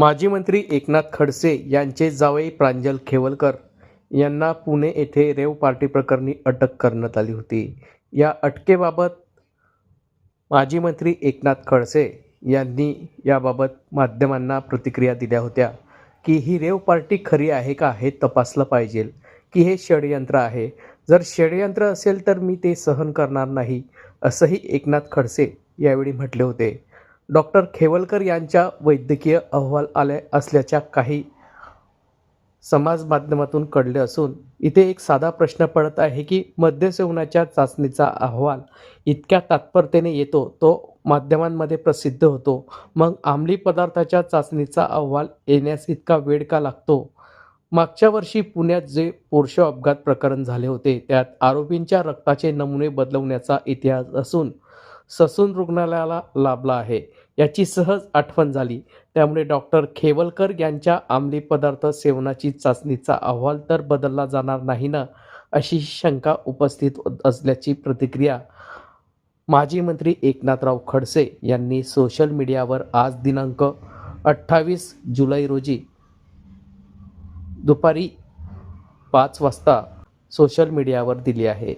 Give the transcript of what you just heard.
माजी मंत्री एकनाथ खडसे यांचे जावई प्रांजल खेवलकर यांना पुणे येथे रेव पार्टी प्रकरणी अटक करण्यात आली होती. या अटकेबाबत माजी मंत्री एकनाथ खडसे यांनी याबाबत माध्यमांना प्रतिक्रिया दिल्या होत्या की ही रेव पार्टी खरी आहे का हे तपासलं पाहिजे की हे षडयंत्र आहे. जर षडयंत्र असेल तर मी ते सहन करणार नाही असंही एकनाथ खडसे यावेळी म्हटले होते. डॉक्टर खेवलकर यांच्या वैद्यकीय अहवाल आले असल्याच्या काही समाज माध्यमातून कळले असून इथे एक साधा प्रश्न पडत आहे की मद्यसेवनाच्या चाचणीचा अहवाल इतक्या तात्परतेने येतो तो माध्यमांमध्ये प्रसिद्ध होतो. मग आमली पदार्थाच्या चाचणीचा अहवाल येण्यास इतका वेळ का लागतो? मागच्या वर्षी पुण्यात जे पुरुष अपघात प्रकरण झाले होते त्यात आरोपींच्या रक्ताचे नमुने बदलवण्याचा इतिहास असून ससून रुग्णालयाला लाभला आहे. याची सहज आठवण झाली. त्यामुळे डॉक्टर खेवलकर यांच्या अंमली पदार्थ सेवनाची चाचणीचा अहवाल तर बदलला जाणार नाही ना? अशी शंका उपस्थित असल्याची प्रतिक्रिया माजी मंत्री एकनाथराव खडसे यांनी सोशल मीडियावर आज दिनांक अठ्ठावीस जुलै रोजी दुपारी पाच वाजता सोशल मीडियावर दिली आहे.